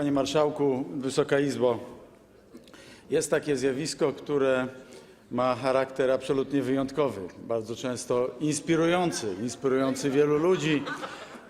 Panie Marszałku, Wysoka Izbo, jest takie zjawisko, które ma charakter absolutnie wyjątkowy, bardzo często inspirujący, inspirujący wielu ludzi.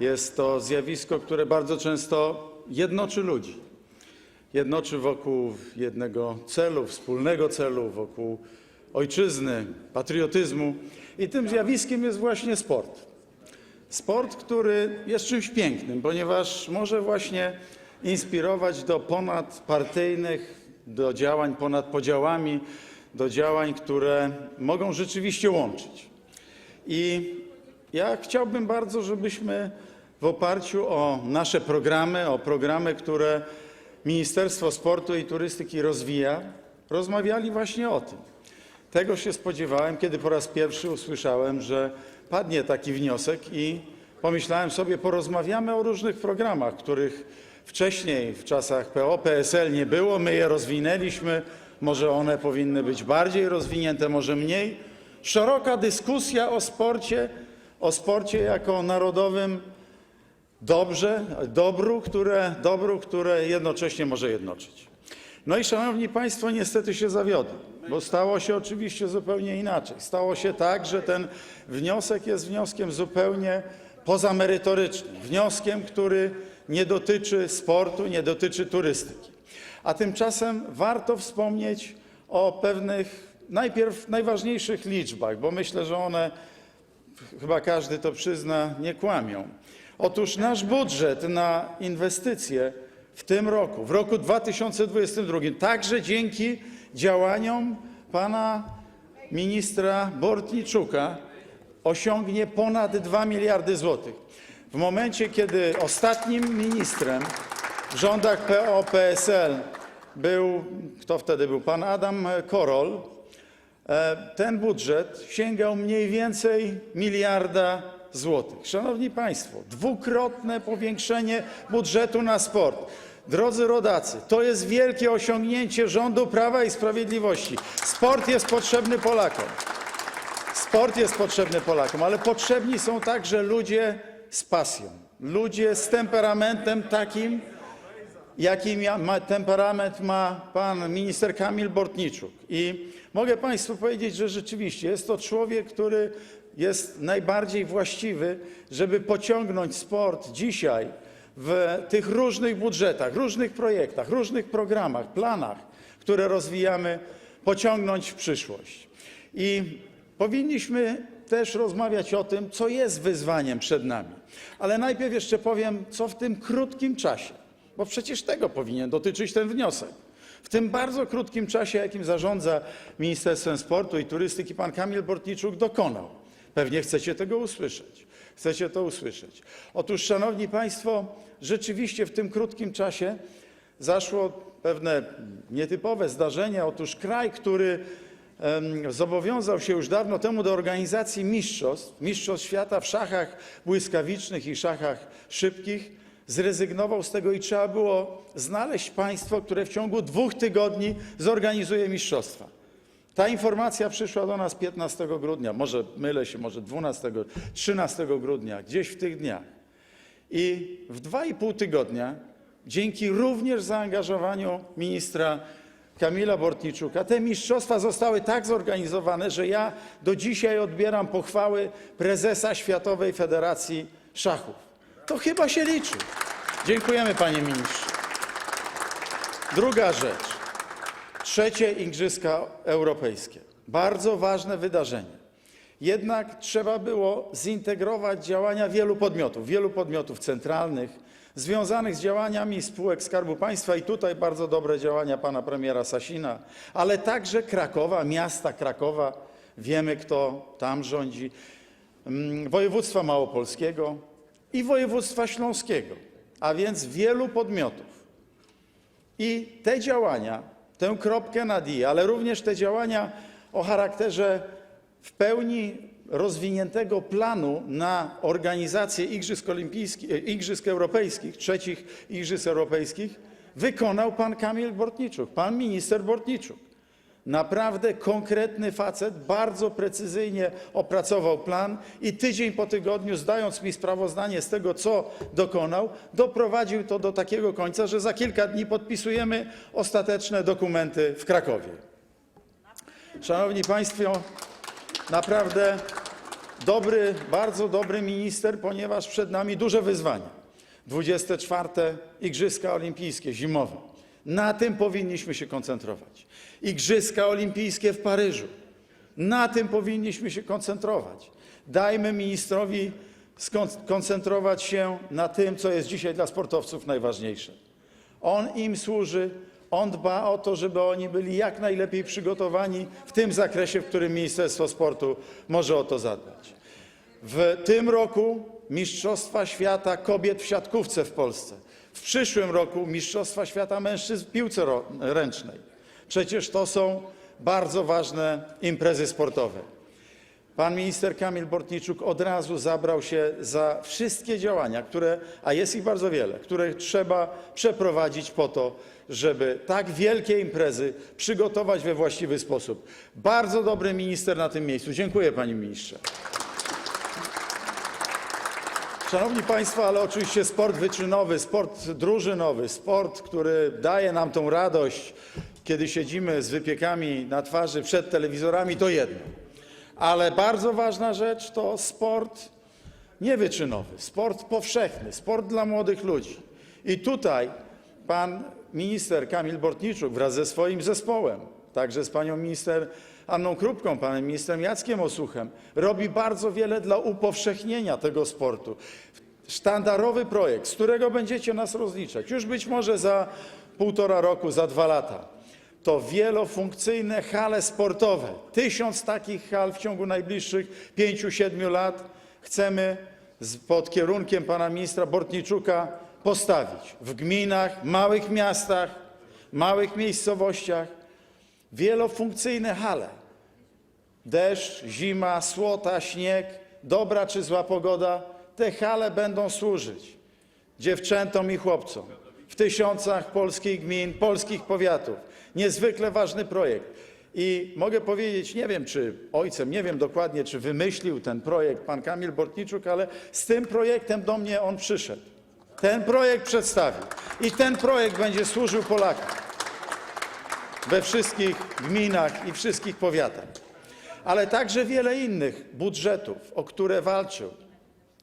Jest to zjawisko, które bardzo często jednoczy ludzi. Jednoczy wokół jednego celu, wspólnego celu, wokół ojczyzny, patriotyzmu. I tym zjawiskiem jest właśnie sport. Sport, który jest czymś pięknym, ponieważ może właśnie inspirować do ponadpartyjnych, do działań ponad podziałami, do działań, które mogą rzeczywiście łączyć. I ja chciałbym bardzo, żebyśmy w oparciu o nasze programy, o programy, które Ministerstwo Sportu i Turystyki rozwija, rozmawiali właśnie o tym. Tego się spodziewałem, kiedy po raz pierwszy usłyszałem, że padnie taki wniosek i pomyślałem sobie, porozmawiamy o różnych programach, których wcześniej w czasach PO, PSL nie było, my je rozwinęliśmy, może one powinny być bardziej rozwinięte, może mniej. Szeroka dyskusja o sporcie, o sporcie jako narodowym dobrze, dobru, które, dobru, które jednocześnie może jednoczyć. No i szanowni państwo, niestety się zawiodłem, bo stało się oczywiście zupełnie inaczej. Stało się tak, że ten wniosek jest wnioskiem zupełnie pozamerytorycznym, wnioskiem, który nie dotyczy sportu, nie dotyczy turystyki. A tymczasem warto wspomnieć o pewnych najpierw najważniejszych liczbach, bo myślę, że one chyba każdy to przyzna, nie kłamią. Otóż nasz budżet na inwestycje w tym roku, w roku 2022, także dzięki działaniom pana ministra Bortniczuka, osiągnie ponad 2 miliardy złotych. W momencie, kiedy ostatnim ministrem w rządach PO-PSL był, kto wtedy był, pan Adam Korol, E, ten budżet sięgał mniej więcej miliarda złotych. Szanowni Państwo, dwukrotne powiększenie budżetu na sport. Drodzy rodacy, to jest wielkie osiągnięcie rządu Prawa i Sprawiedliwości. Sport jest potrzebny Polakom. Sport jest potrzebny Polakom, ale potrzebni są także ludzie z pasją, ludzie z temperamentem takim, jaki ma, temperament ma pan minister Kamil Bortniczuk. I mogę Państwu powiedzieć, że rzeczywiście jest to człowiek, który jest najbardziej właściwy, żeby pociągnąć sport dzisiaj w tych różnych budżetach, różnych projektach, różnych programach, planach, które rozwijamy, pociągnąć w przyszłość. I powinniśmy też rozmawiać o tym, co jest wyzwaniem przed nami. Ale najpierw jeszcze powiem, co w tym krótkim czasie bo przecież tego powinien dotyczyć ten wniosek. W tym bardzo krótkim czasie, jakim zarządza Ministerstwem Sportu i Turystyki pan Kamil Bortniczuk dokonał. Pewnie chcecie tego usłyszeć. Chcecie to usłyszeć. Otóż, szanowni państwo, rzeczywiście w tym krótkim czasie zaszło pewne nietypowe zdarzenie. Otóż kraj, który zobowiązał się już dawno temu do organizacji mistrzostw, mistrzostw świata w szachach błyskawicznych i szachach szybkich, zrezygnował z tego i trzeba było znaleźć państwo, które w ciągu dwóch tygodni zorganizuje mistrzostwa. Ta informacja przyszła do nas 15 grudnia, może mylę się, może 12, 13 grudnia, gdzieś w tych dniach. I w dwa i pół tygodnia, dzięki również zaangażowaniu ministra Kamila Bortniczuka, te mistrzostwa zostały tak zorganizowane, że ja do dzisiaj odbieram pochwały prezesa Światowej Federacji Szachów. To chyba się liczy. Dziękujemy, panie ministrze. Druga rzecz. Trzecie Igrzyska Europejskie. Bardzo ważne wydarzenie. Jednak trzeba było zintegrować działania wielu podmiotów, wielu podmiotów centralnych, związanych z działaniami spółek Skarbu Państwa i tutaj bardzo dobre działania pana premiera Sasina, ale także Krakowa, miasta Krakowa, wiemy kto tam rządzi, mm, województwa małopolskiego i województwa śląskiego, a więc wielu podmiotów. I te działania, tę kropkę nad i, ale również te działania o charakterze w pełni rozwiniętego planu na organizację Igrzysk, e, Europejskich, trzecich Igrzysk Europejskich, wykonał pan Kamil Bortniczuk, pan minister Bortniczuk. Naprawdę konkretny facet, bardzo precyzyjnie opracował plan i tydzień po tygodniu, zdając mi sprawozdanie z tego, co dokonał, doprowadził to do takiego końca, że za kilka dni podpisujemy ostateczne dokumenty w Krakowie. Szanowni Państwo, naprawdę dobry, bardzo dobry minister, ponieważ przed nami duże wyzwania. 24. Igrzyska Olimpijskie zimowe. Na tym powinniśmy się koncentrować. Igrzyska Olimpijskie w Paryżu. Na tym powinniśmy się koncentrować. Dajmy ministrowi skoncentrować się na tym, co jest dzisiaj dla sportowców najważniejsze. On im służy, on dba o to, żeby oni byli jak najlepiej przygotowani w tym zakresie, w którym Ministerstwo Sportu może o to zadbać. W tym roku Mistrzostwa Świata Kobiet w siatkówce w Polsce. W przyszłym roku Mistrzostwa Świata Mężczyzn w piłce ręcznej. Przecież to są bardzo ważne imprezy sportowe. Pan minister Kamil Bortniczuk od razu zabrał się za wszystkie działania, a jest ich bardzo wiele, które trzeba przeprowadzić po to, żeby tak wielkie imprezy przygotować we właściwy sposób. Bardzo dobry minister na tym miejscu. Dziękuję panie ministrze. Szanowni Państwo, ale oczywiście sport wyczynowy, sport drużynowy, sport, który daje nam tą radość, kiedy siedzimy z wypiekami na twarzy przed telewizorami, to jedno. Ale bardzo ważna rzecz to sport niewyczynowy, sport powszechny, sport dla młodych ludzi. I tutaj pan minister Kamil Bortniczuk wraz ze swoim zespołem, także z panią minister Anną Krupką, panem ministrem Jackiem Osuchem, robi bardzo wiele dla upowszechnienia tego sportu. Sztandarowy projekt, z którego będziecie nas rozliczać, już być może za półtora roku, za dwa lata to wielofunkcyjne hale sportowe. Tysiąc takich hal w ciągu najbliższych pięciu, siedmiu lat chcemy pod kierunkiem pana ministra Bortniczuka postawić w gminach, małych miastach, małych miejscowościach. Wielofunkcyjne hale. Deszcz, zima, słota, śnieg, dobra czy zła pogoda, te hale będą służyć dziewczętom i chłopcom w tysiącach polskich gmin, polskich powiatów. Niezwykle ważny projekt. I mogę powiedzieć, nie wiem czy ojcem, nie wiem dokładnie, czy wymyślił ten projekt pan Kamil Bortniczuk, ale z tym projektem do mnie on przyszedł. Ten projekt przedstawił. I ten projekt będzie służył Polakom we wszystkich gminach i wszystkich powiatach. Ale także wiele innych budżetów, o które walczył.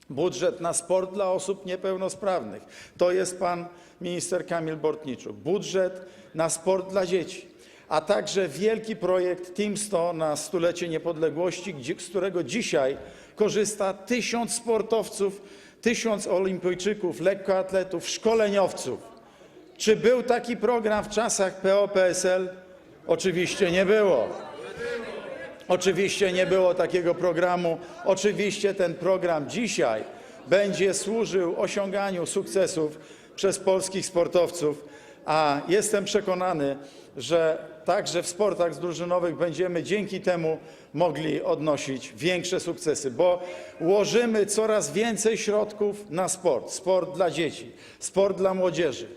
Budżet na sport dla osób niepełnosprawnych. To jest pan minister Kamil Bortniczuk. Budżet na sport dla dzieci. A także wielki projekt Team 100 na stulecie niepodległości, z którego dzisiaj korzysta tysiąc sportowców, tysiąc olimpijczyków, lekkoatletów, szkoleniowców. Czy był taki program w czasach PO-PSL? Oczywiście nie było. Oczywiście nie było takiego programu. Oczywiście ten program dzisiaj będzie służył osiąganiu sukcesów przez polskich sportowców, a jestem przekonany, że także w sportach drużynowych będziemy dzięki temu mogli odnosić większe sukcesy, bo łożymy coraz więcej środków na sport. Sport dla dzieci, sport dla młodzieży.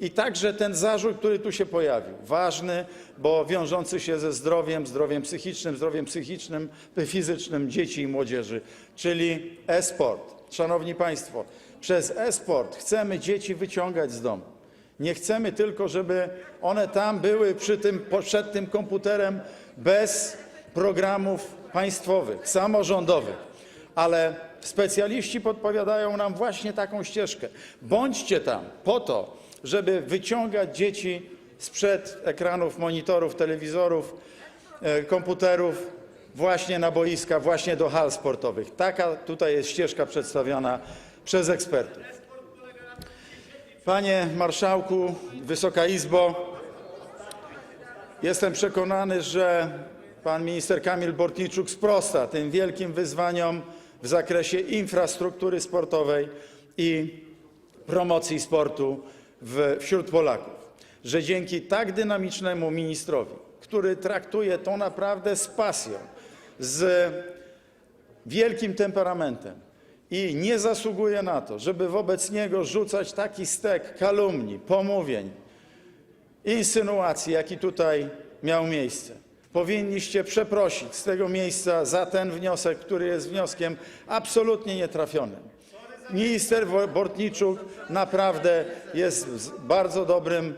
I także ten zarzut, który tu się pojawił, ważny, bo wiążący się ze zdrowiem, zdrowiem psychicznym, zdrowiem psychicznym, fizycznym dzieci i młodzieży, czyli e-sport. Szanowni Państwo, przez e-sport chcemy dzieci wyciągać z domu. Nie chcemy tylko, żeby one tam były przy tym, przed tym komputerem bez programów państwowych, samorządowych ale specjaliści podpowiadają nam właśnie taką ścieżkę. Bądźcie tam po to, żeby wyciągać dzieci sprzed ekranów, monitorów, telewizorów, e, komputerów właśnie na boiska, właśnie do hal sportowych. Taka tutaj jest ścieżka przedstawiona przez ekspertów. Panie Marszałku, Wysoka Izbo, Jestem przekonany, że pan minister Kamil Bortniczuk sprosta tym wielkim wyzwaniom w zakresie infrastruktury sportowej i promocji sportu wśród Polaków. Że dzięki tak dynamicznemu ministrowi, który traktuje to naprawdę z pasją, z wielkim temperamentem i nie zasługuje na to, żeby wobec niego rzucać taki stek kalumni, pomówień, insynuacji, jaki tutaj miał miejsce. powinniście przeprosić z tego miejsca za ten wniosek, który jest wnioskiem absolutnie nietrafionym. Minister Bortniczuk naprawdę jest bardzo dobrym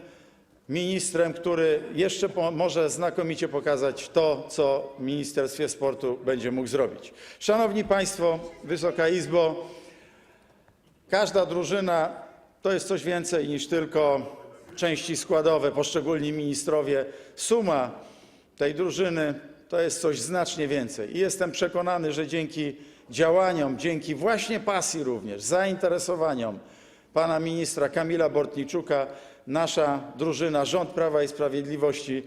ministrem, który jeszcze może znakomicie pokazać to, co w Ministerstwie Sportu będzie mógł zrobić. Szanowni Państwo, Wysoka Izbo, każda drużyna to jest coś więcej niż tylko części składowe, poszczególni ministrowie. Suma tej drużyny to jest coś znacznie więcej. I jestem przekonany, że dzięki działaniom, dzięki właśnie pasji również, zainteresowaniom pana ministra Kamila Bortniczuka, nasza drużyna, rząd Prawa i Sprawiedliwości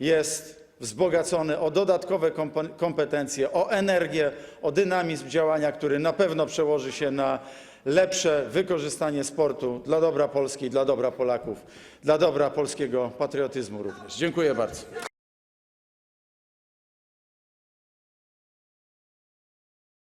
jest wzbogacony o dodatkowe kompetencje, o energię, o dynamizm działania, który na pewno przełoży się na lepsze wykorzystanie sportu dla dobra Polski, dla dobra Polaków, dla dobra polskiego patriotyzmu również. Dziękuję bardzo.